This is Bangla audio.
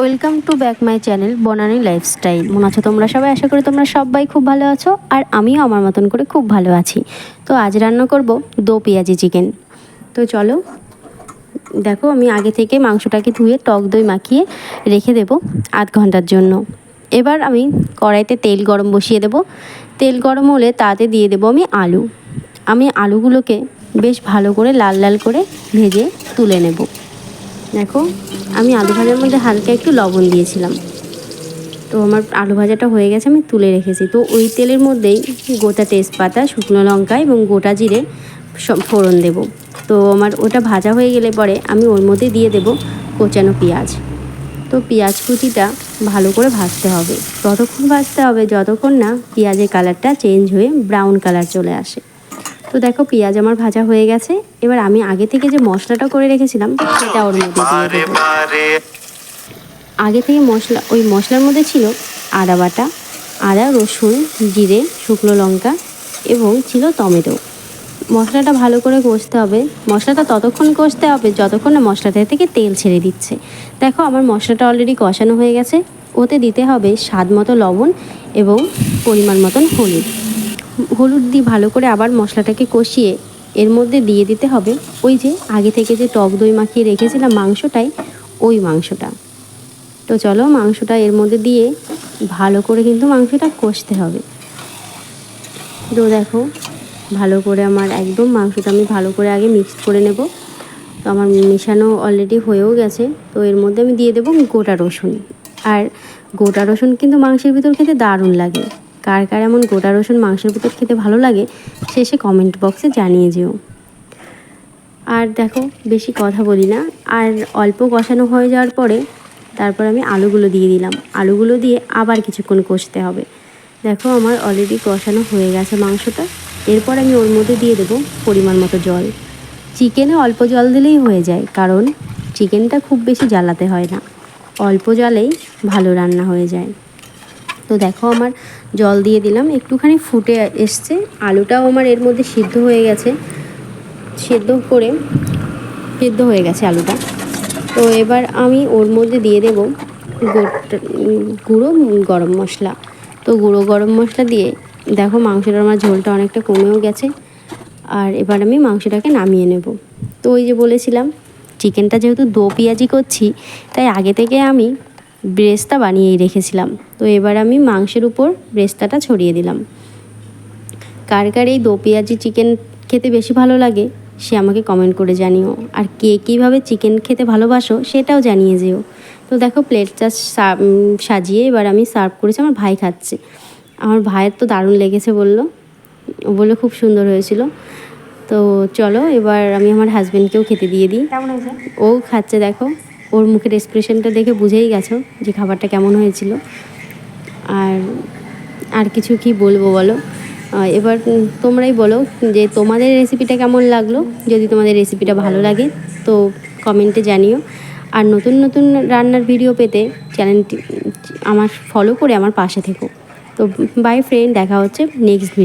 Welcome to back my channel Banani lifestyle. মনে আছো তোমরা সবাই? আশা করি তোমরা সবাই খুব ভালো আছো আর আমিও আমার মতন করে খুব ভালো আছি। তো আজ রান্না করব দো পেঁয়াজি চিকেন। তো চলো, দেখো আমি আগে থেকে মাংসটাকে ধুয়ে টক দই মাখিয়ে রেখে দেব আধ ঘণ্টার জন্য। এবার আমি কড়াইতে তেল গরম বসিয়ে দেব। তেল গরম হলে তাতে দিয়ে দেবো আমি আলু। আমি আলুগুলোকে বেশ ভালো করে লাল লাল করে ভেজে তুলে নেব। দেখো, আমি আলু ভাজার মধ্যে হালকা একটু লবণ দিয়েছিলাম। তো আমার আলু ভাজাটা হয়ে গেছে, আমি তুলে রেখেছি। তো ওই তেলের মধ্যেই গোটা তেজপাতা, শুকনো লঙ্কা এবং গোটা জিরে ফোড়ন দেব। তো আমার ওটা ভাজা হয়ে গেলে পরে আমি ওর মধ্যে দিয়ে দেব কোচানো পেঁয়াজ। তো পেঁয়াজ কুচিটা ভালো করে ভাজতে হবে। ততক্ষণ ভাজতে হবে, যতক্ষণ না পেঁয়াজের কালারটা চেঞ্জ হয়ে ব্রাউন কালার চলে আসে। তো দেখো পেঁয়াজ আমার ভাজা হয়ে গেছে। এবার আমি আগে থেকে যে মশলাটা করে রেখেছিলাম সেটা ওর মধ্যে দিয়ে দেবো। আগে থেকে মশলা ওই মশলার মধ্যে ছিল আদা বাটা আদা রসুন জিরে শুকনো লঙ্কা এবং ছিল টমেটো। মশলাটা ভালো করে কষতে হবে। মশলাটা ততক্ষণ কষতে হবে যতক্ষণ না মশলাটা থেকে তেল ছেড়ে দিচ্ছে। দেখো আমার মশলাটা অলরেডি কষানো হয়ে গেছে। ওতে দিতে হবে স্বাদ মতো লবণ এবং পরিমাণ মতন হলুদ। হলুদ দিয়ে ভালো করে আবার মশলাটাকে কষিয়ে এর মধ্যে দিয়ে দিতে হবে। ওই যে আগে থেকে যে টক দই মাখিয়ে রেখেছিলাম মাংসটাই, ওই মাংসটা। তো চলো মাংসটা এর মধ্যে দিয়ে ভালো করে কিন্তু মাংসটা কষতে হবে। তো দেখো, ভালো করে আমার একদম মাংসটা আমি ভালো করে আগে মিক্সড করে নেব। তো আমার মেশানো অলরেডি হয়েও গেছে। তো এর মধ্যে আমি দিয়ে দেবো গোটা রসুন। আর গোটা রসুন কিন্তু মাংসের ভিতর খেতে দারুণ লাগে। কার কার এমন গোটা রসুন মাংসের ভিতর খেতে ভালো লাগে, শেষে কমেন্ট বক্সে জানিয়ে যেও। আর দেখো, বেশি কথা বলি না। আর অল্প কষানো হয়ে যাওয়ার পরে, তারপর আমি আলুগুলো দিয়ে দিলাম। আলুগুলো দিয়ে আবার কিছুক্ষণ কষতে হবে। দেখো, আমার অলরেডি কষানো হয়ে গেছে মাংসটা। এরপর আমি ওর মধ্যে দিয়ে দেবো পরিমাণ মতো জল। চিকেনে অল্প জল দিলেই হয়ে যায়, কারণ চিকেনটা খুব বেশি জ্বালাতে হয় না। অল্প জলেই ভালো রান্না হয়ে যায়। তো দেখো আমার জল দিয়ে দিলাম। একটুখানি ফুটে এসছে। আলুটাও আমার এর মধ্যে সিদ্ধ হয়ে গেছে। সেদ্ধ করে সেদ্ধ হয়ে গেছে আলুটা। তো এবার আমি ওর মধ্যে দিয়ে দেব গুঁড়ো গরম মশলা। তো গুঁড়ো গরম মশলা দিয়ে দেখো মাংসটা আমার ঝোলটা অনেকটা কমেও গেছে। আর এবার আমি মাংসটাকে নামিয়ে নেব। তো ওই যে বলেছিলাম, চিকেনটা যেহেতু দো পেঁয়াজি করছি, তাই আগে থেকে আমি ব্রেস্তা বানিয়েই রেখেছিলাম। তো এবার আমি মাংসের উপর ব্রেস্তাটা ছড়িয়ে দিলাম। কার কার এই দো পেঁয়াজি চিকেন খেতে বেশি ভালো লাগে সে আমাকে কমেন্ট করে জানিও। আর কে কীভাবে চিকেন খেতে ভালোবাসো সেটাও জানিয়ে যেও। তো দেখো প্লেটটা সাজিয়ে এবার আমি সার্ভ করেছি আমার ভাই খাচ্ছে। আমার ভাইয়ের তো দারুণ লেগেছে বলল। ও বলে খুব সুন্দর হয়েছিল। তো চলো এবার আমি আমার হাজব্যান্ডকেও খেতে দিয়ে দিই। ও খাচ্ছে দেখো। ওর মুখের এক্সপ্রেশনটা দেখে বুঝেই গেছো যে খাবারটা কেমন হয়েছিল। আর আর কিছু কি বলব বলো? এবার তোমরাই বলো যে তোমাদের রেসিপিটা কেমন লাগল? যদি তোমাদের রেসিপিটা ভালো লাগে, তো কমেন্টে জানিও। আর নতুন নতুন রান্নার ভিডিও পেতে চ্যানেলটি আমার ফলো করে আমার পাশে থেকো। তো বাই ফ্রেন্ড দেখা হচ্ছে নেক্সট ভিডিও